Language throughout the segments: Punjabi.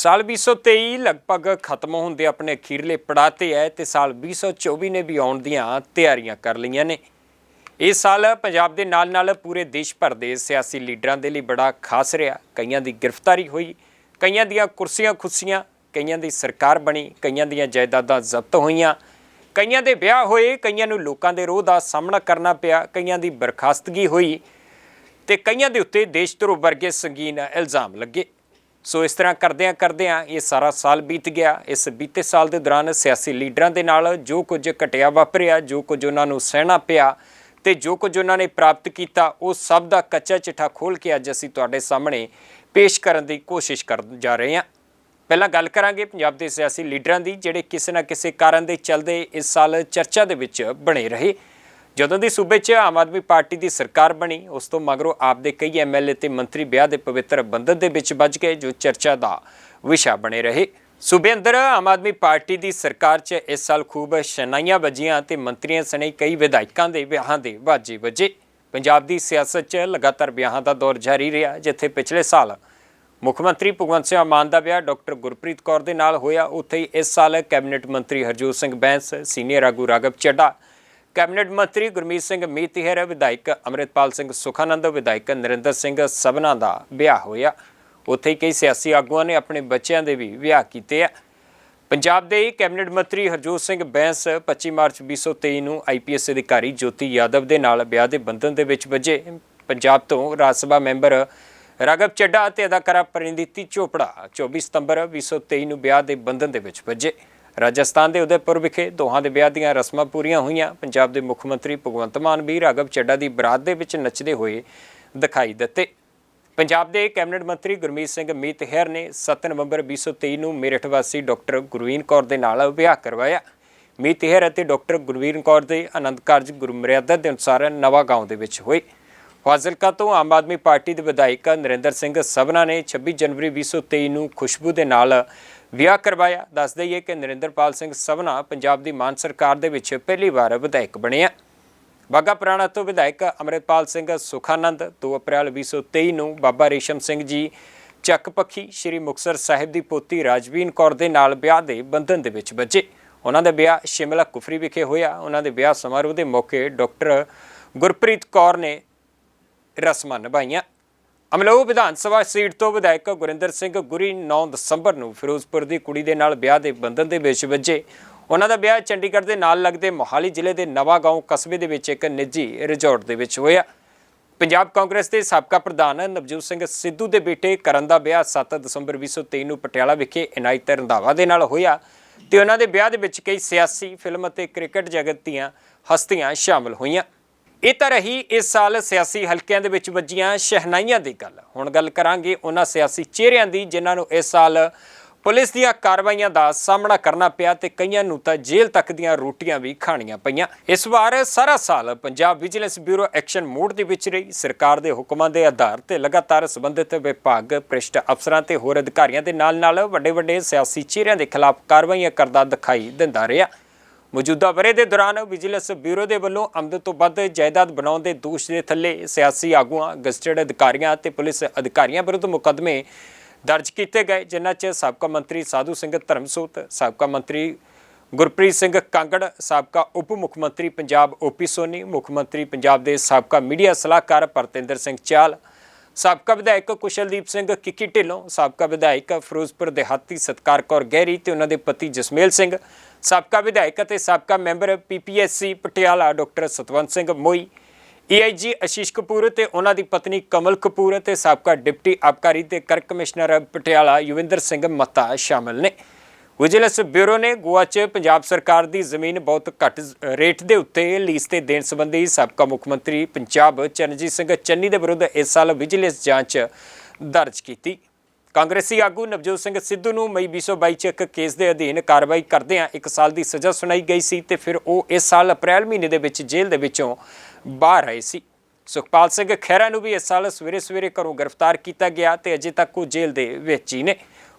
ਸਾਲ 2023 ਲਗਭਗ ਖਤਮ ਹੋਣ ਦੇ ਆਪਣੇ ਅਖੀਰਲੇ ਪੜਾਅ ਤੇ ਹੈ ਤੇ ਸਾਲ 2024 ਨੇ ਵੀ ਆਉਣ ਦੀਆਂ ਤਿਆਰੀਆਂ ਕਰ ਲਈਆਂ ਨੇ। ਇਸ ਸਾਲ ਪੰਜਾਬ ਦੇ ਨਾਲ-ਨਾਲ ਪੂਰੇ ਦੇਸ਼ ਭਰ ਦੇ ਸਿਆਸੀ ਲੀਡਰਾਂ ਦੇ ਲਈ ਬੜਾ ਖਾਸ ਰਿਹਾ। ਕਈਆਂ ਦੀ ਗ੍ਰਿਫਤਾਰੀ ਹੋਈ, ਕਈਆਂ ਦੀਆਂ ਕੁਰਸੀਆਂ ਖੁੱਸੀਆਂ ਕਈਆਂ ਦੀ ਸਰਕਾਰ ਬਣੀ, ਕਈਆਂ ਦੀਆਂ ਜਾਇਦਾਦਾਂ ਜ਼ਬਤ ਹੋਈਆਂ। ਕਈਆਂ ਦੇ ਵਿਆਹ ਹੋਏ, ਕਈਆਂ ਨੂੰ ਲੋਕਾਂ ਦੇ ਰੋਹ ਦਾ ਸਾਹਮਣਾ ਕਰਨਾ ਪਿਆ, ਕਈਆਂ ਦੀ ਬਰਖਾਸਤਗੀ ਹੋਈ ਤੇ ਕਈਆਂ ਦੇ ਉੱਤੇ ਦੇਸ਼ ਧਰੋ ਵਰਗੇ ਸੰਗੀਨ ਇਲਜ਼ਾਮ ਲੱਗੇ। ਸੋ ਇਸ ਤਰ੍ਹਾਂ ਕਰਦਿਆਂ ਕਰਦਿਆਂ ਇਹ ਸਾਰਾ ਸਾਲ ਬੀਤ ਗਿਆ। ਇਸ ਬੀਤੇ ਸਾਲ ਦੇ ਦੌਰਾਨ ਸਿਆਸੀ ਲੀਡਰਾਂ ਦੇ ਨਾਲ ਜੋ ਕੁਝ ਘਟਿਆ ਵਾਪਰਿਆ, ਜੋ ਕੁਝ ਉਹਨਾਂ ਨੂੰ ਸਹਿਣਾ ਪਿਆ ਤੇ ਜੋ ਕੁਝ ਉਹਨਾਂ ਨੇ ਪ੍ਰਾਪਤ ਕੀਤਾ, ਉਹ ਸਭ ਦਾ ਕੱਚਾ ਚਿੱਠਾ ਖੋਲ ਕੇ ਅੱਜ ਅਸੀਂ ਤੁਹਾਡੇ ਸਾਹਮਣੇ ਪੇਸ਼ ਕਰਨ ਦੀ ਕੋਸ਼ਿਸ਼ ਕਰਨ ਜਾ ਰਹੇ ਹਾਂ। ਪਹਿਲਾਂ ਗੱਲ ਕਰਾਂਗੇ ਪੰਜਾਬ ਦੇ ਸਿਆਸੀ ਲੀਡਰਾਂ ਦੀ, ਜਿਹੜੇ ਕਿਸੇ ਨਾ ਕਿਸੇ ਕਾਰਨ ਦੇ ਚੱਲਦੇ ਇਸ ਸਾਲ ਚਰਚਾ ਦੇ ਵਿੱਚ ਬਣੇ ਰਹੇ। ਜਦੋਂ ਦੀ ਸੂਬੇ 'ਚ ਆਮ ਆਦਮੀ ਪਾਰਟੀ ਦੀ ਸਰਕਾਰ ਬਣੀ, ਉਸ ਤੋਂ ਮਗਰੋਂ ਆਪ ਦੇ ਕਈ ਐਮਐਲਏ ਤੇ ਮੰਤਰੀ ਵਿਆਹ ਦੇ ਪਵਿੱਤਰ ਬੰਧਨ ਦੇ ਵਿੱਚ ਵੱਜ ਗਏ, ਜੋ ਚਰਚਾ ਦਾ ਵਿਸ਼ਾ ਬਣੇ ਰਹੇ। ਸੂਬੇ ਅੰਦਰ ਆਮ ਆਦਮੀ ਪਾਰਟੀ ਦੀ ਸਰਕਾਰ 'ਚ ਇਸ ਸਾਲ ਖੂਬ ਸ਼ਨਾਈਆਂ ਵੱਜੀਆਂ ਤੇ ਮੰਤਰੀਆਂ ਸਣੇ ਕਈ ਵਿਧਾਇਕਾਂ ਦੇ ਵਿਆਹਾਂ ਦੇ ਵਾਜੇ ਵੱਜੇ। ਪੰਜਾਬ ਦੀ ਸਿਆਸਤ 'ਚ ਲਗਾਤਾਰ ਵਿਆਹਾਂ ਦਾ ਦੌਰ ਜਾਰੀ ਰਿਹਾ, ਜਿੱਥੇ ਪਿਛਲੇ ਸਾਲ ਮੁੱਖ ਮੰਤਰੀ ਭਗਵੰਤ ਸਿੰਘ ਮਾਨ ਦਾ ਵਿਆਹ ਡਾਕਟਰ ਗੁਰਪ੍ਰੀਤ ਕੌਰ ਦੇ ਨਾਲ ਹੋਇਆ। ਉੱਥੇ ਹੀ ਇਸ ਸਾਲ ਕੈਬਨਿਟ ਮੰਤਰੀ ਹਰਜੋਤ ਸਿੰਘ ਬੈਂਸ, ਸੀਨੀਅਰ ਆਗੂ ਰਾਘਵ ਚੱਡਾ ਕੈਬਨਿਟ ਮੰਤਰੀ ਗੁਰਮੀਤ ਸਿੰਘ ਮੀਤਹਿਰ, ਵਿਧਾਇਕ ਅਮਰਿਤਪਾਲ ਸਿੰਘ ਸੁਖਾਨੰਦ, ਵਿਧਾਇਕ ਨਰਿੰਦਰ ਸਿੰਘ ਸਭਨਾ ਦਾ ਵਿਆਹ ਹੋਇਆ। ਉੱਥੇ ਹੀ ਕਈ ਸਿਆਸੀ ਆਗੂਆਂ ਨੇ ਆਪਣੇ ਬੱਚਿਆਂ ਦੇ ਵੀ ਵਿਆਹ ਕੀਤੇ ਆ। ਪੰਜਾਬ ਦੇ ਕੈਬਨਿਟ ਮੰਤਰੀ ਹਰਜੋਤ ਸਿੰਘ ਬੈਂਸ 25 ਮਾਰਚ 2023 ਨੂੰ ਆਈਪੀਐਸ ਅਧਿਕਾਰੀ ਜੋਤੀ ਯਾਦਵ ਦੇ ਨਾਲ ਵਿਆਹ ਦੇ ਬੰਧਨ ਦੇ ਵਿੱਚ ਵਜੇ। ਪੰਜਾਬ ਤੋਂ ਰਾਜ ਸਭਾ ਮੈਂਬਰ ਰਾਘਵ ਚੱਡਾ ਅਤੇ ਅਦਾਕਾਰਾ ਪਰਿੰਦੀਤੀ ਚੋਪੜਾ 24 ਸਤੰਬਰ 2023 ਨੂੰ ਵਿਆਹ ਦੇ ਬੰਧਨ ਦੇ ਵਿੱਚ ਵਜੇ। ਰਾਜਸਥਾਨ ਦੇ ਉਦੈਪੁਰ ਵਿਖੇ ਦੋਹਾਂ ਦੇ ਵਿਆਹ ਦੀਆਂ ਰਸਮਾਂ ਪੂਰੀਆਂ ਹੋਈਆਂ। ਪੰਜਾਬ ਦੇ ਮੁੱਖ ਮੰਤਰੀ ਭਗਵੰਤ ਮਾਨ ਵੀ ਰਾਘਵ ਚੱਡਾ ਦੀ ਬਰਾਤ ਦੇ ਵਿੱਚ ਨੱਚਦੇ ਹੋਏ ਦਿਖਾਈ ਦਿੱਤੇ। ਪੰਜਾਬ ਦੇ ਕੈਬਨਿਟ ਮੰਤਰੀ ਗੁਰਮੀਤ ਸਿੰਘ ਮੀਤਹਿਰ ਨੇ 7 ਨਵੰਬਰ 2023 ਨੂੰ ਮੇਰਠ ਵਾਸੀ ਡਾਕਟਰ ਗੁਰਵੀਨ ਕੌਰ ਦੇ ਨਾਲ ਵਿਆਹ ਕਰਵਾਇਆ। ਮੀਤਹਿਰ ਅਤੇ ਡਾਕਟਰ ਗੁਰਵੀਨ ਕੌਰ ਦੇ ਆਨੰਦ ਕਾਰਜ ਗੁਰਮਰਿਆਦਾ ਦੇ ਅਨੁਸਾਰ ਨਵਾਂ ਗਾਉਂ ਦੇ ਵਿੱਚ ਹੋਏ। ਫਾਜ਼ਿਲਕਾ ਤੋਂ ਆਮ ਆਦਮੀ ਪਾਰਟੀ ਦੇ ਵਿਧਾਇਕ ਨਰਿੰਦਰ ਸਿੰਘ ਸਭਨਾ ਨੇ 26 ਜਨਵਰੀ 2023 ਨੂੰ ਖੁਸ਼ਬੂ ਦੇ ਨਾਲ ਵਿਆਹ ਕਰਵਾਇਆ। ਦੱਸ ਦਈਏ ਕਿ ਨਰਿੰਦਰਪਾਲ ਸਿੰਘ ਸਵਨਾ ਪੰਜਾਬ ਦੀ ਮਾਨ ਸਰਕਾਰ ਦੇ ਵਿੱਚ ਪਹਿਲੀ ਵਾਰ ਵਿਧਾਇਕ ਬਣੇ ਆ। ਬਾਗਾ ਪੁਰਾਣਾ ਤੋਂ ਵਿਧਾਇਕ ਅਮਰਿਤਪਾਲ ਸਿੰਘ ਸੁਖਾਨੰਦ 2 ਅਪ੍ਰੈਲ 2023 ਨੂੰ ਬਾਬਾ ਰੇਸ਼ਮ ਸਿੰਘ ਜੀ, ਚੱਕ ਪੱਖੀ ਸ੍ਰੀ ਮੁਕਤਸਰ ਸਾਹਿਬ ਦੀ ਪੋਤੀ ਰਾਜਵੀਨ ਕੌਰ ਦੇ ਨਾਲ ਵਿਆਹ ਦੇ ਬੰਧਨ ਦੇ ਵਿੱਚ ਬੱਝੇ। ਉਹਨਾਂ ਦਾ ਵਿਆਹ ਸ਼ਿਮਲਾ ਕੁਫਰੀ ਵਿਖੇ ਹੋਇਆ। ਉਹਨਾਂ ਦੇ ਵਿਆਹ ਸਮਾਰੋਹ ਦੇ ਮੌਕੇ ਡਾਕਟਰ ਗੁਰਪ੍ਰੀਤ ਕੌਰ ਨੇ ਰਸਮਾਂ ਨਿਭਾਈਆਂ। ਅਮਲੋਹ ਵਿਧਾਨ ਸਭਾ ਸੀਟ ਤੋਂ ਵਿਧਾਇਕ ਗੁਰਿੰਦਰ ਸਿੰਘ ਗੁਰੀ 9 ਦਸੰਬਰ ਨੂੰ ਫਿਰੋਜ਼ਪੁਰ ਦੀ ਕੁੜੀ ਦੇ ਨਾਲ ਵਿਆਹ ਦੇ ਬੰਧਨ ਦੇ ਵਿੱਚ ਵੱਜੇ। ਉਹਨਾਂ ਦਾ ਵਿਆਹ ਚੰਡੀਗੜ੍ਹ ਦੇ ਨਾਲ ਲੱਗਦੇ ਮੋਹਾਲੀ ਜ਼ਿਲ੍ਹੇ ਦੇ ਨਵਾਗਾਉਂ ਕਸਬੇ ਦੇ ਵਿੱਚ ਇੱਕ ਨਿੱਜੀ ਰਿਜ਼ੋਰਟ ਦੇ ਵਿੱਚ ਹੋਇਆ। ਪੰਜਾਬ ਕਾਂਗਰਸ ਦੇ ਸਾਬਕਾ ਪ੍ਰਧਾਨ ਨਵਜੋਤ ਸਿੰਘ ਸਿੱਧੂ ਦੇ ਬੇਟੇ ਕਰਨ ਦਾ ਵਿਆਹ 7 ਦਸੰਬਰ 2023 ਨੂੰ ਪਟਿਆਲਾ ਵਿਖੇ ਇਨਾਇਤ ਰੰਧਾਵਾ ਦੇ ਨਾਲ ਹੋਇਆ ਤੇ ਉਹਨਾਂ ਦੇ ਵਿਆਹ ਦੇ ਵਿੱਚ ਕਈ ਸਿਆਸੀ, ਫਿਲਮ ਅਤੇ ਕ੍ਰਿਕਟ ਜਗਤ ਦੀਆਂ ਹਸਤੀਆਂ ਸ਼ਾਮਲ ਹੋਈਆਂ। ਇਹ ਤਾਂ ਰਹੀ ਇਸ ਸਾਲ ਸਿਆਸੀ ਹਲਕਿਆਂ ਦੇ ਵਿੱਚ ਵੱਜੀਆਂ ਸ਼ਹਿਨਾਈਆਂ ਦੀ ਗੱਲ। ਹੁਣ ਗੱਲ ਕਰਾਂਗੇ ਉਹਨਾਂ ਸਿਆਸੀ ਚਿਹਰਿਆਂ ਦੀ, ਜਿਨ੍ਹਾਂ ਨੂੰ ਇਸ ਸਾਲ ਪੁਲਿਸ ਦੀਆਂ ਕਾਰਵਾਈਆਂ ਦਾ ਸਾਹਮਣਾ ਕਰਨਾ ਪਿਆ ਤੇ ਕਈਆਂ ਨੂੰ ਤਾਂ ਜੇਲ੍ਹ ਤੱਕ ਦੀਆਂ ਰੋਟੀਆਂ ਵੀ ਖਾਣੀਆਂ ਪਈਆਂ। ਇਸ ਵਾਰ ਸਾਰਾ ਸਾਲ Punjab vigilance bureau action mode ਦੇ ਵਿੱਚ ਰਹੀ। ਸਰਕਾਰ ਦੇ ਹੁਕਮਾਂ ਦੇ ਆਧਾਰ ਤੇ ਲਗਾਤਾਰ ਸੰਬੰਧਿਤ ਵਿਭਾਗ, ਭ੍ਰਿਸ਼ਟ ਅਫਸਰਾਂ ਤੇ ਹੋਰ ਅਧਿਕਾਰੀਆਂ ਦੇ ਨਾਲ-ਨਾਲ ਵੱਡੇ-ਵੱਡੇ ਸਿਆਸੀ ਚਿਹਰਿਆਂ ਦੇ ਖਿਲਾਫ ਕਾਰਵਾਈਆਂ ਕਰਦਾ ਦਿਖਾਈ ਦਿੰਦਾ ਰਿਹਾ। ਮੌਜੂਦਾ ਵਰੇ ਦੇ ਦੌਰਾਨ ਵਿਜੀਲੈਂਸ ਬਿਊਰੋ ਦੇ ਵੱਲੋਂ ਆਮਦ ਤੋਂ ਵੱਧ ਜਾਇਦਾਦ ਬਣਾਉਣ ਦੇ ਦੋਸ਼ ਦੇ ਥੱਲੇ ਸਿਆਸੀ ਆਗੂਆਂ ਗਜ਼ਟਡ ਅਧਿਕਾਰੀਆਂ ਤੇ ਪੁਲਿਸ ਅਧਿਕਾਰੀਆਂ ਵਿਰੁੱਧ ਮੁਕੱਦਮੇ ਦਰਜ ਕੀਤੇ ਗਏ, ਜਿਨ੍ਹਾਂ 'ਚ ਸਾਬਕਾ ਮੰਤਰੀ ਸਾਧੂ ਸਿੰਘ ਧਰਮਸੋਤ, ਸਾਬਕਾ ਮੰਤਰੀ ਗੁਰਪ੍ਰੀਤ ਸਿੰਘ ਕਾਂਗੜ, ਸਾਬਕਾ ਉਪ ਮੁੱਖ ਮੰਤਰੀ ਪੰਜਾਬ ਓਪੀ ਸੋਨੀ, ਮੁੱਖ ਮੰਤਰੀ ਪੰਜਾਬ ਦੇ ਸਾਬਕਾ ਮੀਡੀਆ ਸਲਾਹਕਾਰ ਪਰਤਿੰਦਰ ਸਿੰਘ ਚਾਲ, ਸਾਬਕਾ ਵਿਧਾਇਕ ਕੁਸ਼ਲਦੀਪ ਸਿੰਘ ਕਿੱਕੀ ਢਿੱਲੋਂ, ਸਾਬਕਾ ਵਿਧਾਇਕ ਫਿਰੋਜ਼ਪੁਰ ਦਿਹਾਤੀ ਸਤਕਾਰ ਕੌਰ ਗਹਿਰੀ ਤੇ ਉਹਨਾਂ ਦੇ ਪਤੀ ਜਸਮੇਲ ਸਿੰਘ ਸਾਬਕਾ ਵਿਧਾਇਕ ਅਤੇ ਸਾਬਕਾ member PPSC Patiala doctor Satwant Singh Moi, AIG Ashish Kapoor ਤੇ ਉਹਨਾਂ ਦੀ ਪਤਨੀ ਕਮਲ ਕਪੂਰ ਅਤੇ ਸਾਬਕਾ ਡਿਪਟੀ ਆਬਕਾਰੀ ਤੇ ਕਰ ਕਮਿਸ਼ਨਰ ਪਟਿਆਲਾ ਯੁਵਿੰਦਰ ਸਿੰਘ ਮੱਤਾ ਸ਼ਾਮਲ ਨੇ। ਵਿਜੀਲੈਂਸ ਬਿਊਰੋ ਨੇ ਗੋਆ 'ਚ ਪੰਜਾਬ ਸਰਕਾਰ ਦੀ ਜ਼ਮੀਨ ਬਹੁਤ ਘੱਟ ਰੇਟ ਦੇ ਉੱਤੇ ਲੀਜ਼ ਤੇ ਦੇਣ ਸੰਬੰਧੀ ਸਾਬਕਾ ਮੁੱਖ ਮੰਤਰੀ ਪੰਜਾਬ ਚਰਨਜੀਤ ਸਿੰਘ ਚੰਨੀ ਦੇ ਵਿਰੁੱਧ ਇਸ ਸਾਲ ਵਿਜੀਲੈਂਸ ਜਾਂਚ ਦਰਜ ਕੀਤੀ। ਕਾਂਗਰਸੀ ਆਗੂ ਨਵਜੋਤ ਸਿੰਘ ਸਿੱਧੂ ਨੂੰ ਮਈ 2022 ਚ ਇੱਕ ਕੇਸ ਦੇ ਅਧੀਨ ਕਾਰਵਾਈ ਕਰਦਿਆਂ 1 ਸਾਲ ਦੀ ਸਜ਼ਾ ਸੁਣਾਈ ਗਈ ਸੀ ਤੇ ਫਿਰ ਉਹ ਇਸ ਸਾਲ ਅਪ੍ਰੈਲ ਮਹੀਨੇ ਦੇ ਵਿੱਚ ਜੇਲ੍ਹ ਦੇ ਵਿੱਚੋਂ ਬਾਹਰ ਆਏ ਸੀ। ਸੁਖਪਾਲ ਸਿੰਘ ਖਹਿਰਾ ਨੂੰ ਵੀ ਇਸ ਸਾਲ ਸਵੇਰੇ ਸਵੇਰੇ ਘਰੋਂ ਗ੍ਰਿਫਤਾਰ ਕੀਤਾ ਗਿਆ ਤੇ ਅਜੇ ਤੱਕ ਉਹ ਜੇਲ੍ਹ ਦੇ ਵਿੱਚ ਹੀ ਨੇ।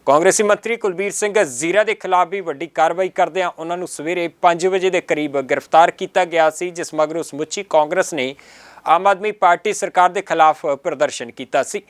ਕਾਂਗਰਸੀ ਮੰਤਰੀ ਕੁਲਬੀਰ ਸਿੰਘ ਜ਼ੀਰਾ ਦੇ ਖਿਲਾਫ ਵੀ ਵੱਡੀ ਕਾਰਵਾਈ ਕਰਦਿਆਂ ਉਹਨਾਂ ਨੂੰ ਸਵੇਰੇ 5 ਵਜੇ ਦੇ ਕਰੀਬ ਗ੍ਰਿਫਤਾਰ ਕੀਤਾ ਗਿਆ ਸੀ, ਜਿਸ ਮਗਰੋਂ ਸਮੁੱਚੀ ਕਾਂਗਰਸ ਨੇ ਆਮ ਆਦਮੀ ਪਾਰਟੀ ਸਰਕਾਰ ਦੇ ਖਿਲਾਫ ਪ੍ਰਦਰਸ਼ਨ ਕੀਤਾ ਸੀ।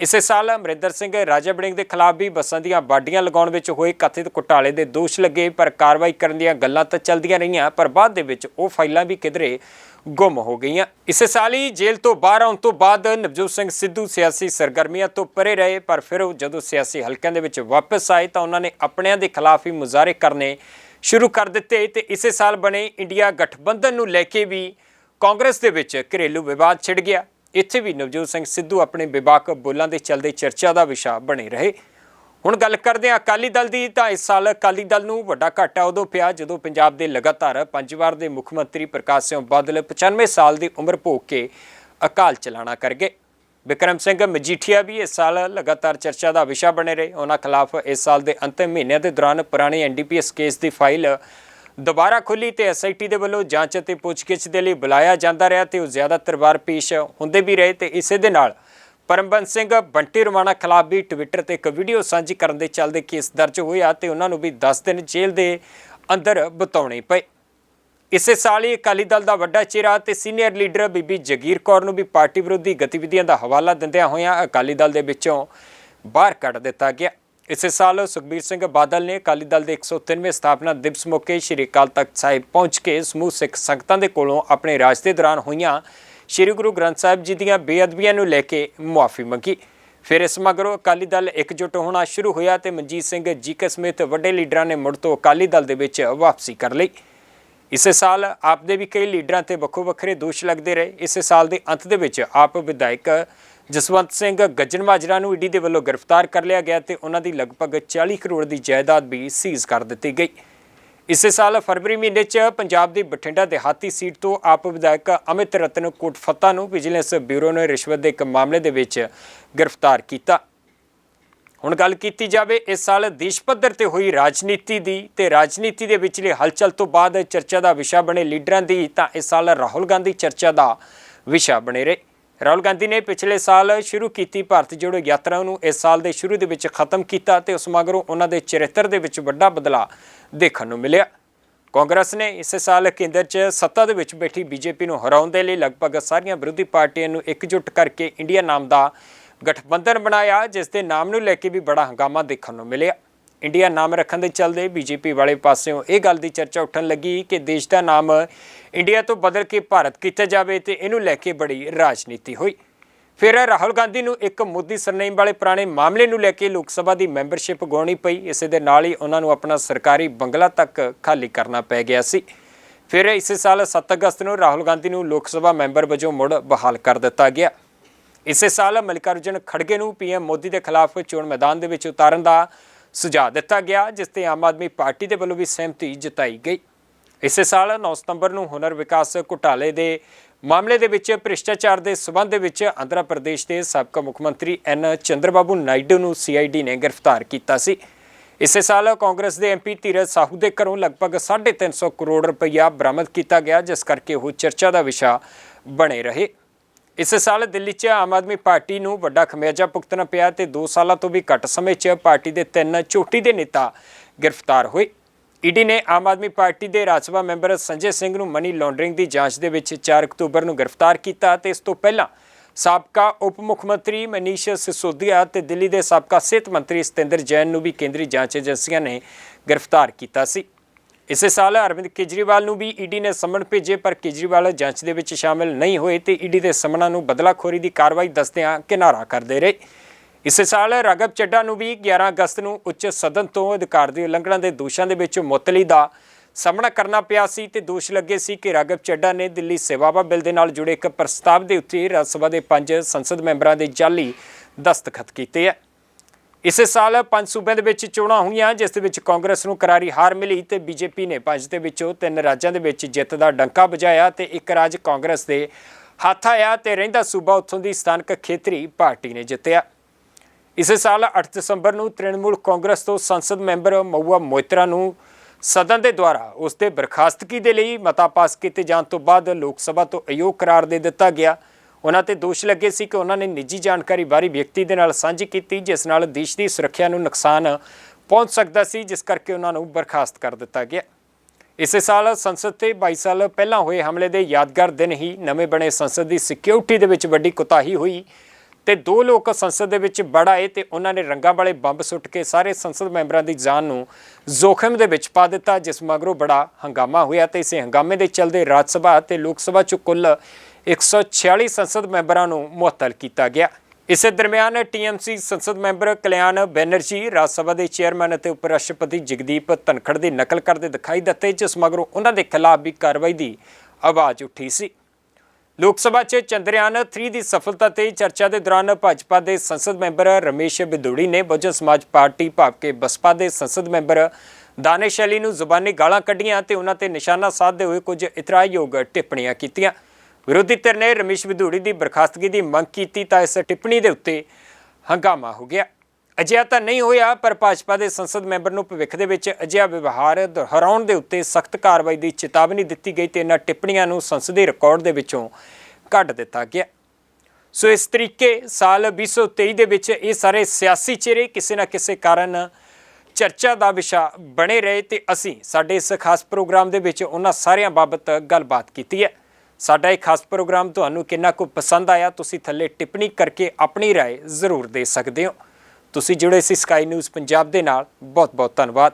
ਇਸੇ ਸਾਲ ਅਮਰਿੰਦਰ ਸਿੰਘ ਰਾਜਾ ਬੜਿੰਗ ਦੇ ਖਿਲਾਫ ਵੀ ਬੱਸਾਂ ਦੀਆਂ ਬਾਡੀਆਂ ਲਗਾਉਣ ਵਿੱਚ ਹੋਏ ਕਥਿਤ ਘੁਟਾਲੇ ਦੇ ਦੋਸ਼ ਲੱਗੇ, ਪਰ ਕਾਰਵਾਈ ਕਰਨ ਦੀਆਂ ਗੱਲਾਂ ਤਾਂ ਚੱਲਦੀਆਂ ਰਹੀਆਂ, ਪਰ ਬਾਅਦ ਦੇ ਵਿੱਚ ਉਹ ਫਾਈਲਾਂ ਵੀ ਕਿਧਰੇ ਗੁੰਮ ਹੋ ਗਈਆਂ। ਇਸੇ ਸਾਲ ਹੀ ਜੇਲ੍ਹ ਤੋਂ ਬਾਹਰ ਆਉਣ ਤੋਂ ਬਾਅਦ ਨਵਜੋਤ ਸਿੰਘ ਸਿੱਧੂ ਸਿਆਸੀ ਸਰਗਰਮੀਆਂ ਤੋਂ ਪਰੇ ਰਹੇ, ਪਰ ਫਿਰ ਉਹ ਜਦੋਂ ਸਿਆਸੀ ਹਲਕਿਆਂ ਦੇ ਵਿੱਚ ਵਾਪਸ ਆਏ ਤਾਂ ਉਹਨਾਂ ਨੇ ਆਪਣਿਆਂ ਦੇ ਖਿਲਾਫ ਹੀ ਮੁਜ਼ਾਹਰੇ ਕਰਨੇ ਸ਼ੁਰੂ ਕਰ ਦਿੱਤੇ ਤੇ ਇਸੇ ਸਾਲ ਬਣੇ ਇੰਡੀਆ ਗਠਬੰਧਨ ਨੂੰ ਲੈ ਕੇ ਵੀ ਕਾਂਗਰਸ ਦੇ ਵਿੱਚ ਘਰੇਲੂ ਵਿਵਾਦ ਛਿੜ ਗਿਆ। ਇੱਥੇ ਵੀ ਨਵਜੋਤ ਸਿੰਘ ਸਿੱਧੂ ਆਪਣੇ ਵਿਵਾਕ ਬੋਲਾਂ ਦੇ ਚਲਦੇ ਚਰਚਾ ਦਾ ਵਿਸ਼ਾ ਬਣੇ ਰਹੇ। ਹੁਣ ਗੱਲ ਕਰਦੇ ਹਾਂ ਅਕਾਲੀ ਦਲ ਦੀ, ਤਾਂ ਇਸ ਸਾਲ ਅਕਾਲੀ ਦਲ ਨੂੰ ਵੱਡਾ ਘਾਟਾ ਉਦੋਂ ਪਿਆ ਜਦੋਂ ਪੰਜਾਬ ਦੇ ਲਗਾਤਾਰ ਪੰਜ ਵਾਰ ਦੇ ਮੁੱਖ ਮੰਤਰੀ ਪ੍ਰਕਾਸ਼ ਸਿੰਘ ਬਾਦਲ 95 ਸਾਲ ਦੀ ਉਮਰ ਭੋਗ ਕੇ ਅਕਾਲ ਚਲਾਣਾ ਕਰ ਗਏ। ਵਿਕਰਮ ਸਿੰਘ ਮਜੀਠੀਆ ਵੀ ਇਸ ਸਾਲ ਲਗਾਤਾਰ ਚਰਚਾ ਦਾ ਵਿਸ਼ਾ ਬਣੇ ਰਹੇ। ਉਹਨਾਂ ਖਿਲਾਫ ਇਸ ਸਾਲ ਦੇ ਅੰਤਿਮ ਮਹੀਨਿਆਂ ਦੇ ਦੌਰਾਨ ਪੁਰਾਣੇ ਐਨਡੀਪੀਐਸ ਕੇਸ ਦੀ ਫਾਈਲ ਦੁਬਾਰਾ ਖੁੱਲੀ ਤੇ ਐਸਆਈਟੀ ਦੇ ਵੱਲੋਂ ਜਾਂਚ ਅਤੇ ਪੁੱਛਗਿੱਛ ਦੇ ਲਈ ਬੁਲਾਇਆ ਜਾਂਦਾ ਰਿਹਾ ਤੇ ਉਹ ਜ਼ਿਆਦਾਤਰ ਵਾਰ ਪੇਸ਼ ਹੁੰਦੇ ਵੀ ਰਹੇ ਤੇ ਇਸੇ ਦੇ ਨਾਲ ਪਰਮਬੰਸ ਸਿੰਘ ਬੰਟੀ ਰਮਾਣਾ ਖਿਲਾਫ ਵੀ ਟਵਿੱਟਰ ਤੇ ਇੱਕ ਵੀਡੀਓ ਸਾਂਝੀ ਕਰਨ ਦੇ ਚੱਲਦੇ ਕੇਸ ਦਰਜ ਹੋਇਆ ਤੇ ਉਹਨਾਂ ਨੂੰ ਵੀ 10 ਦਿਨ ਜੇਲ੍ਹ ਦੇ ਅੰਦਰ ਬਿਤਾਉਣੇ ਪਏ। ਇਸੇ ਸਾਲ ਹੀ ਅਕਾਲੀ ਦਲ ਦਾ ਵੱਡਾ ਚਿਹਰਾ ਤੇ ਸੀਨੀਅਰ ਲੀਡਰ ਬੀਬੀ ਜਗੀਰ ਕੌਰ ਨੂੰ ਵੀ ਪਾਰਟੀ ਵਿਰੋਧੀ ਗਤੀਵਿਧੀਆਂ ਦਾ ਹਵਾਲਾ ਦਿੰਦਿਆਂ ਹੋਇਆਂ ਅਕਾਲੀ ਦਲ ਦੇ ਵਿੱਚੋਂ ਬਾਹਰ ਕੱਢ ਦਿੱਤਾ ਗਿਆ। ਇਸੇ ਸਾਲ ਸੁਖਬੀਰ ਸਿੰਘ ਬਾਦਲ ਨੇ ਅਕਾਲੀ ਦਲ ਦੇ 103ਵੇਂ ਸਥਾਪਨਾ ਦਿਵਸ ਮੌਕੇ ਸ਼੍ਰੀ ਅਕਾਲ ਤਖਤ ਸਾਹਿਬ ਪਹੁੰਚ ਕੇ ਸਮੂਹ ਸਿੱਖ ਸੰਗਤਾਂ ਦੇ ਕੋਲੋਂ ਆਪਣੇ ਰਾਜ ਦੇ ਦੌਰਾਨ ਹੋਈਆਂ ਸ਼੍ਰੀ ਗੁਰੂ ਗ੍ਰੰਥ ਸਾਹਿਬ ਜੀ ਦੀਆਂ ਬੇਅਦਬੀਆਂ ਨੂੰ ਲੈ ਕੇ ਮੁਆਫੀ ਮੰਗੀ। ਫਿਰ ਇਸ ਮਗਰੋਂ ਅਕਾਲੀ ਦਲ ਇਕਜੁੱਟ ਹੋਣਾ ਸ਼ੁਰੂ ਹੋਇਆ ਤੇ ਮਨਜੀਤ ਸਿੰਘ ਜੀਕੇ ਸਮੇਤ ਵੱਡੇ ਲੀਡਰਾਂ ਨੇ ਮੁੜ ਤੋਂ ਅਕਾਲੀ ਦਲ ਦੇ ਵਿੱਚ ਵਾਪਸੀ ਕਰ ਲਈ। ਇਸੇ ਸਾਲ ਆਪ ਦੇ ਵੀ ਕਈ ਲੀਡਰਾਂ ਤੇ ਵੱਖੋ ਵੱਖਰੇ ਦੋਸ਼ ਲੱਗਦੇ ਰਹੇ। ਇਸੇ ਸਾਲ ਦੇ ਅੰਤ ਦੇ ਵਿੱਚ ਆਪ ਵਿਧਾਇਕ ਜਸਵੰਤ ਸਿੰਘ ਗੱਜਣ ਮਾਜਰਾ ਨੂੰ ਈਡੀ ਦੇ ਵੱਲੋਂ ਗ੍ਰਿਫਤਾਰ ਕਰ ਲਿਆ ਗਿਆ ਤੇ ਉਹਨਾਂ ਦੀ ਲਗਭਗ 40 ਕਰੋੜ ਦੀ ਜਾਇਦਾਦ ਵੀ ਸੀਜ਼ ਕਰ ਦਿੱਤੀ ਗਈ। ਇਸੇ ਸਾਲ ਫਰਵਰੀ ਮਹੀਨੇ 'ਚ ਪੰਜਾਬ ਦੀ ਬਠਿੰਡਾ ਦਿਹਾਤੀ ਸੀਟ ਤੋਂ ਆਪ ਵਿਧਾਇਕ ਅਮਿਤ ਰਤਨ ਕੋਟਫੱਤਾ ਨੂੰ ਵਿਜੀਲੈਂਸ ਬਿਊਰੋ ਨੇ ਰਿਸ਼ਵਤ ਦੇ ਇੱਕ ਮਾਮਲੇ ਦੇ ਵਿੱਚ ਗ੍ਰਿਫਤਾਰ ਕੀਤਾ। ਹੁਣ ਗੱਲ ਕੀਤੀ ਜਾਵੇ, ਇਸ ਸਾਲ ਦੇਸ਼ ਪੱਧਰ ਤੇ ਹੋਈ ਰਾਜਨੀਤੀ ਦੀ ਤੇ ਰਾਜਨੀਤੀ ਦੇ ਵਿਚਲੇ ਹਲਚਲ ਤੋਂ ਬਾਅਦ ਚਰਚਾ ਦਾ ਵਿਸ਼ਾ ਬਣੇ ਲੀਡਰਾਂ ਦੀ, ਤਾਂ ਇਸ ਸਾਲ ਰਾਹੁਲ ਗਾਂਧੀ ਚਰਚਾ ਦਾ ਵਿਸ਼ਾ ਬਣੇ ਰਹੇ। ਰਾਹੁਲ ਗਾਂਧੀ ਨੇ ਪਿਛਲੇ ਸਾਲ ਸ਼ੁਰੂ ਕੀਤੀ ਭਾਰਤ ਜੋੜੋ ਯਾਤਰਾ ਨੂੰ, ਇਸ ਸਾਲ ਦੇ ਸ਼ੁਰੂ ਦੇ ਵਿੱਚ ਖਤਮ ਕੀਤਾ ਤੇ ਉਸ ਮਗਰੋਂ ਉਹਨਾਂ ਦੇ ਚਰਿੱਤਰ ਦੇ ਵਿੱਚ ਵੱਡਾ ਬਦਲਾਅ ਦੇਖਣ ਨੂੰ ਮਿਲਿਆ। ਕਾਂਗਰਸ ਨੇ ਇਸੇ ਸਾਲ ਕੇਂਦਰ 'ਚ ਸੱਤਾ ਦੇ ਵਿੱਚ ਬੈਠੀ ਬੀਜੇਪੀ ਨੂੰ ਹਰਾਉਣ ਦੇ ਲਈ ਲਗਭਗ ਸਾਰੀਆਂ ਵਿਰੋਧੀ ਪਾਰਟੀਆਂ ਨੂੰ ਇਕਜੁੱਟ ਕਰਕੇ ਇੰਡੀਆ ਨਾਮ ਦਾ ਗਠਬੰਧਨ ਬਣਾਇਆ, ਜਿਸ ਦੇ ਨਾਮ ਨੂੰ ਲੈ ਕੇ ਵੀ ਬੜਾ ਹੰਗਾਮਾ ਦੇਖਣ ਨੂੰ ਮਿਲਿਆ। ਇੰਡੀਆ ਨਾਮ ਰੱਖਣ ਦੇ ਚੱਲਦੇ ਬੀਜੇਪੀ ਵਾਲੇ ਪਾਸਿਓਂ ਇਹ ਗੱਲ ਦੀ ਚਰਚਾ ਉੱਠਣ ਲੱਗੀ ਕਿ ਦੇਸ਼ ਦਾ ਨਾਮ ਇੰਡੀਆ ਤੋਂ ਬਦਲ ਕੇ ਭਾਰਤ ਕੀਤਾ ਜਾਵੇ ਤੇ ਇਹਨੂੰ ਲੈ ਕੇ ਬੜੀ ਰਾਜਨੀਤੀ ਹੋਈ। ਫਿਰ ਰਾਹੁਲ ਗਾਂਧੀ ਨੂੰ ਇੱਕ ਮੋਦੀ ਸਰਨੇਮ ਵਾਲੇ ਪੁਰਾਣੇ ਮਾਮਲੇ ਨੂੰ ਲੈ ਕੇ ਲੋਕ ਸਭਾ ਦੀ ਮੈਂਬਰਸ਼ਿਪ ਗਵਾਉਣੀ ਪਈ। ਇਸੇ ਦੇ ਨਾਲ ਹੀ ਉਹਨਾਂ ਨੂੰ ਆਪਣਾ ਸਰਕਾਰੀ ਬੰਗਲਾ ਤੱਕ ਖਾਲੀ ਕਰਨਾ ਪੈ ਗਿਆ ਸੀ। ਫਿਰ ਇਸੇ ਸਾਲ 7 ਅਗਸਤ ਨੂੰ ਰਾਹੁਲ ਗਾਂਧੀ ਨੂੰ ਲੋਕ ਸਭਾ ਮੈਂਬਰ ਵਜੋਂ ਮੁੜ ਬਹਾਲ ਕਰ ਦਿੱਤਾ ਗਿਆ। ਇਸੇ ਸਾਲ ਮਲਿਕਾਰਜੁਨ ਖੜਗੇ ਨੂੰ ਪੀਐਮ ਮੋਦੀ ਦੇ ਖਿਲਾਫ ਚੋਣ ਮੈਦਾਨ ਦੇ ਵਿੱਚ ਉਤਾਰਨ ਦਾ ਸੁਝਾਅ ਦਿੱਤਾ ਗਿਆ, ਜਿਸ ਤੇ ਆਮ ਆਦਮੀ ਪਾਰਟੀ ਦੇ ਵੱਲੋਂ ਵੀ ਸਹਿਮਤੀ ਜਤਾਈ ਗਈ। ਇਸੇ ਸਾਲ 9 ਸਤੰਬਰ ਨੂੰ ਹੁਨਰ ਵਿਕਾਸ ਘੁਟਾਲੇ ਦੇ ਮਾਮਲੇ ਦੇ ਵਿੱਚ ਭ੍ਰਿਸ਼ਟਾਚਾਰ ਦੇ ਸਬੰਧ ਵਿੱਚ ਆਂਧਰਾ ਪ੍ਰਦੇਸ਼ ਦੇ ਸਾਬਕਾ ਮੁੱਖ ਮੰਤਰੀ ਐਨ ਚੰਦਰਬਾਬੂ ਨਾਇਡੂ ਨੂੰ ਸੀਆਈਡੀ ਨੇ ਗ੍ਰਿਫਤਾਰ ਕੀਤਾ ਸੀ। ਇਸੇ ਸਾਲ ਕਾਂਗਰਸ ਦੇ ਐਮਪੀ ਧੀਰਜ ਸਾਹੂ ਦੇ ਘਰੋਂ ਲਗਭਗ 350 ਕਰੋੜ ਰੁਪਈਆ ਬਰਾਮਦ ਕੀਤਾ ਗਿਆ, ਜਿਸ ਕਰਕੇ ਉਹ ਚਰਚਾ ਦਾ ਵਿਸ਼ਾ ਬਣੇ ਰਹੇ। ਇਸੇ ਸਾਲ ਦਿੱਲੀ 'ਚ ਆਮ ਆਦਮੀ ਪਾਰਟੀ ਨੂੰ ਵੱਡਾ ਖਮਿਆਜਾ ਭੁਗਤਣਾ ਪਿਆ ਤੇ 2 ਸਾਲਾਂ ਤੋਂ ਵੀ ਘੱਟ ਸਮੇਂ 'ਚ ਪਾਰਟੀ ਦੇ ਤਿੰਨ ਚੋਟੀ ਦੇ ਨੇਤਾ ਗ੍ਰਿਫਤਾਰ ਹੋਏ। ਈਡੀ ਨੇ ਆਮ ਆਦਮੀ ਪਾਰਟੀ ਦੇ ਰਾਜ ਸਭਾ ਮੈਂਬਰ ਸੰਜੇ ਸਿੰਘ ਨੂੰ ਮਨੀ ਲਾਂਡਰਿੰਗ ਦੀ ਜਾਂਚ ਦੇ ਵਿੱਚ 4 ਅਕਤੂਬਰ ਨੂੰ ਗ੍ਰਿਫਤਾਰ ਕੀਤਾ ਤੇ ਇਸ ਤੋਂ ਪਹਿਲਾਂ ਸਾਬਕਾ ਉਪ ਮੁੱਖ ਮੰਤਰੀ ਮਨੀਸ਼ ਸਿਸੋਦੀਆ ਤੇ ਦਿੱਲੀ ਦੇ ਸਾਬਕਾ ਸਿਹਤ ਮੰਤਰੀ ਸਤਿੰਦਰ ਜੈਨ ਨੂੰ ਵੀ ਕੇਂਦਰੀ ਜਾਂਚ ਏਜੰਸੀਆਂ ਨੇ ਗ੍ਰਿਫਤਾਰ ਕੀਤਾ ਸੀ। ਇਸੇ ਸਾਲ ਅਰਵਿੰਦ ਕੇਜਰੀਵਾਲ ਨੂੰ ਵੀ ਈਡੀ ਨੇ ਸੰਮਨ ਭੇਜੇ, ਪਰ ਕੇਜਰੀਵਾਲ ਜਾਂਚ ਦੇ ਵਿੱਚ ਸ਼ਾਮਿਲ ਨਹੀਂ ਹੋਏ ਤੇ ਈਡੀ ਦੇ ਸਮਨਾਂ ਨੂੰ ਬਦਲਾਖੋਰੀ ਦੀ ਕਾਰਵਾਈ ਦੱਸਦਿਆਂ ਕਿਨਾਰਾ ਕਰਦੇ ਰਹੇ। ਇਸੇ ਸਾਲ ਰਾਘਵ ਚੱਡਾ ਨੂੰ ਵੀ 11 ਅਗਸਤ ਨੂੰ ਉੱਚ ਸਦਨ ਤੋਂ ਅਧਿਕਾਰ ਦੀ ਉਲੰਘਣਾ ਦੇ ਦੋਸ਼ਾਂ ਦੇ ਵਿੱਚ ਮੁਅੱਤਲੀ ਦਾ ਸਾਹਮਣਾ ਕਰਨਾ ਪਿਆ ਸੀ ਤੇ ਦੋਸ਼ ਲੱਗੇ ਸੀ ਕਿ ਰਾਘਵ ਚੱਡਾ ਨੇ ਦਿੱਲੀ ਸੇਵਾਵਾ ਬਿੱਲ ਦੇ ਨਾਲ ਜੁੜੇ ਇੱਕ ਪ੍ਰਸਤਾਵ ਦੇ ਉੱਤੇ ਰਾਜ ਸਭਾ ਦੇ ਪੰਜ ਸੰਸਦ ਮੈਂਬਰਾਂ ਦੇ ਜਾਲੀ ਦਸਤਖਤ ਕੀਤੇ ਹੈ ਇਸੇ ਸਾਲ ਪੰਜ ਸੂਬਿਆਂ ਦੇ ਵਿੱਚ ਚੋਣਾਂ ਹੋਈਆਂ, ਜਿਸ ਦੇ ਵਿੱਚ ਕਾਂਗਰਸ ਨੂੰ ਕਰਾਰੀ ਹਾਰ ਮਿਲੀ ਤੇ ਬੀਜੇਪੀ ਨੇ ਪੰਜ ਦੇ ਵਿੱਚੋਂ ਤਿੰਨ ਰਾਜਾਂ ਦੇ ਵਿੱਚ ਜਿੱਤ ਦਾ ਡੰਕਾ ਵਜਾਇਆ ਤੇ ਇੱਕ ਰਾਜ ਕਾਂਗਰਸ ਦੇ ਹੱਥ ਆਇਆ ਤੇ ਰਹਿੰਦਾ ਸੂਬਾ ਉੱਥੋਂ ਦੀ ਸਥਾਨਕ ਖੇਤਰੀ ਪਾਰਟੀ ਨੇ ਜਿੱਤਿਆ। ਇਸੇ ਸਾਲ 8 ਦਸੰਬਰ ਨੂੰ ਤ੍ਰਿਣਮੂਲ ਕਾਂਗਰਸ ਤੋਂ ਸੰਸਦ ਮੈਂਬਰ ਮਊਆ ਮੋਇਤਰਾ ਨੂੰ ਸਦਨ ਦੇ ਦੁਆਰਾ ਉਸ ਦੇ ਬਰਖਾਸਤਗੀ ਦੇ ਲਈ ਮਤਾ ਪਾਸ ਕੀਤੇ ਜਾਣ ਤੋਂ ਬਾਅਦ ਲੋਕ ਸਭਾ ਤੋਂ ਅਯੋਗ ਕਰਾਰ ਦੇ ਦਿੱਤਾ ਗਿਆ। ਉਹਨਾਂ ਤੇ ਦੋਸ਼ ਲੱਗੇ ਸੀ ਕਿ ਉਹਨਾਂ ਨੇ ਨਿੱਜੀ ਜਾਣਕਾਰੀ ਬਾਰੇ ਵਿਅਕਤੀ ਦੇ ਨਾਲ ਸਾਂਝੀ ਕੀਤੀ, ਜਿਸ ਨਾਲ ਦੇਸ਼ ਦੀ ਸੁਰੱਖਿਆ ਨੂੰ ਨੁਕਸਾਨ ਪਹੁੰਚ ਸਕਦਾ ਸੀ, ਜਿਸ ਕਰਕੇ ਉਹਨਾਂ ਨੂੰ ਬਰਖਾਸਤ ਕਰ ਦਿੱਤਾ ਗਿਆ। ਇਸੇ ਸਾਲ ਸੰਸਦ ਤੇ 22 ਸਾਲ ਪਹਿਲਾਂ ਹੋਏ ਹਮਲੇ ਦੇ ਯਾਦਗਾਰ ਦਿਨ ਹੀ ਨਵੇਂ ਬਣੇ ਸੰਸਦ ਦੀ ਸਿਕਿਉਰਿਟੀ ਦੇ ਵਿੱਚ ਵੱਡੀ ਕੁਤਾਹੀ ਹੋਈ ਤੇ ਦੋ ਲੋਕ ਸੰਸਦ ਦੇ ਵਿੱਚ ਵੜ ਆਏ ਤੇ ਉਹਨਾਂ ਨੇ ਰੰਗਾਂ ਵਾਲੇ ਬੰਬ ਸੁੱਟ ਕੇ ਸਾਰੇ ਸੰਸਦ ਮੈਂਬਰਾਂ ਦੀ ਜਾਨ ਨੂੰ ਜ਼ੋਖਮ ਦੇ ਵਿੱਚ ਪਾ ਦਿੱਤਾ, ਜਿਸ ਮਗਰੋਂ ਬੜਾ ਹੰਗਾਮਾ ਹੋਇਆ ਤੇ ਇਸੇ ਹੰਗਾਮੇ ਦੇ ਚਲਦੇ ਰਾਜ ਸਭਾ ਤੇ ਲੋਕ ਸਭਾ ਚ ਕੁੱਲ 146 ਸੰਸਦ ਮੈਂਬਰਾਂ ਨੂੰ ਮੁਅੱਤਲ ਕੀਤਾ ਗਿਆ। ਇਸੇ ਦਰਮਿਆਨ ਟੀਐਮਸੀ ਸੰਸਦ ਮੈਂਬਰ ਕਲਿਆਣ ਬੈਨਰਜੀ, ਰਾਜ ਸਭਾ ਦੇ ਚੇਅਰਮੈਨ ਅਤੇ ਉਪ ਰਾਸ਼ਟਰਪਤੀ ਜਗਦੀਪ ਧਨਖੜ ਦੀ ਨਕਲ ਕਰਦੇ ਦਿਖਾਈ ਦਿੱਤੇ, ਜਿਸ ਮਗਰੋਂ ਉਹਨਾਂ ਦੇ ਖਿਲਾਫ ਵੀ ਕਾਰਵਾਈ ਦੀ ਆਵਾਜ਼ ਉੱਠੀ ਸੀ। ਲੋਕ ਸਭਾ 'ਚ ਚੰਦਰਯਾਨ 3 ਦੀ ਸਫਲਤਾ ਤੇ ਚਰਚਾ ਦੇ ਦੌਰਾਨ ਭਾਜਪਾ ਦੇ ਸੰਸਦ ਮੈਂਬਰ ਰਮੇਸ਼ ਬਿਦੂੜੀ ਨੇ ਬਹੁਜਨ ਸਮਾਜ ਪਾਰਟੀ ਭਾਵ ਕੇ ਬਸਪਾ ਦੇ ਸੰਸਦ ਮੈਂਬਰ ਦਾਨਿਸ਼ ਅਲੀ ਨੂੰ ਜ਼ੁਬਾਨੀ ਗਾਲਾਂ ਕੱਢੀਆਂ ਤੇ ਉਹਨਾਂ ਤੇ ਨਿਸ਼ਾਨਾ ਸਾਧਦੇ ਹੋਏ ਕੁਝ ਇਤਰਾਜ਼ਯੋਗ ਟਿੱਪਣੀਆਂ ਕੀਤੀਆਂ। ਵਿਰੋਧੀ ਧਿਰ ਨੇ ਰਮੇਸ਼ ਵਿਧੂੜੀ ਦੀ ਬਰਖਾਸਤਗੀ ਦੀ ਮੰਗ ਕੀਤੀ ਤਾਂ ਇਸ ਟਿੱਪਣੀ ਦੇ ਉੱਤੇ ਹੰਗਾਮਾ ਹੋ ਗਿਆ। ਅਜਿਹਾ ਤਾਂ ਨਹੀਂ ਹੋਇਆ, ਪਰ ਭਾਜਪਾ ਦੇ ਸੰਸਦ ਮੈਂਬਰ ਨੂੰ ਭਵਿੱਖ ਦੇ ਵਿੱਚ ਅਜਿਹਾ ਵਿਵਹਾਰ ਦੁਹਰਾਉਣ ਦੇ ਉੱਤੇ ਸਖਤ ਕਾਰਵਾਈ ਦੀ ਚੇਤਾਵਨੀ ਦਿੱਤੀ ਗਈ ਤੇ ਇਹਨਾਂ ਟਿੱਪਣੀਆਂ ਨੂੰ ਸੰਸਦੀ ਰਿਕਾਰਡ ਦੇ ਵਿੱਚੋਂ ਕੱਢ ਦਿੱਤਾ ਗਿਆ। ਸੋ ਇਸ ਤਰੀਕੇ ਸਾਲ 2023 ਦੇ ਵਿੱਚ ਇਹ ਸਾਰੇ ਸਿਆਸੀ ਚਿਹਰੇ ਕਿਸੇ ਨਾ ਕਿਸੇ ਕਾਰਨ ਚਰਚਾ ਦਾ ਵਿਸ਼ਾ ਬਣੇ ਰਹੇ ਤੇ ਅਸੀਂ ਸਾਡੇ ਇਸ ਖਾਸ ਪ੍ਰੋਗਰਾਮ ਦੇ ਵਿੱਚ ਉਹਨਾਂ ਸਾਰਿਆਂ ਬਾਬਤ ਗੱਲਬਾਤ ਕੀਤੀ ਹੈ। ਸਾਡਾ ਇਹ ਖਾਸ ਪ੍ਰੋਗਰਾਮ ਤੁਹਾਨੂੰ ਕਿੰਨਾ ਕੁ ਪਸੰਦ ਆਇਆ ਤੁਸੀਂ ਥੱਲੇ ਟਿੱਪਣੀ ਕਰਕੇ ਆਪਣੀ رائے ਜ਼ਰੂਰ ਦੇ ਸਕਦੇ ਹੋ ਤੁਸੀਂ ਜੁੜੇ ਸੀ ਸਕਾਈ ਨਿਊਜ਼ ਪੰਜਾਬ ਦੇ ਨਾਲ ਬਹੁਤ ਬਹੁਤ ਧੰਨਵਾਦ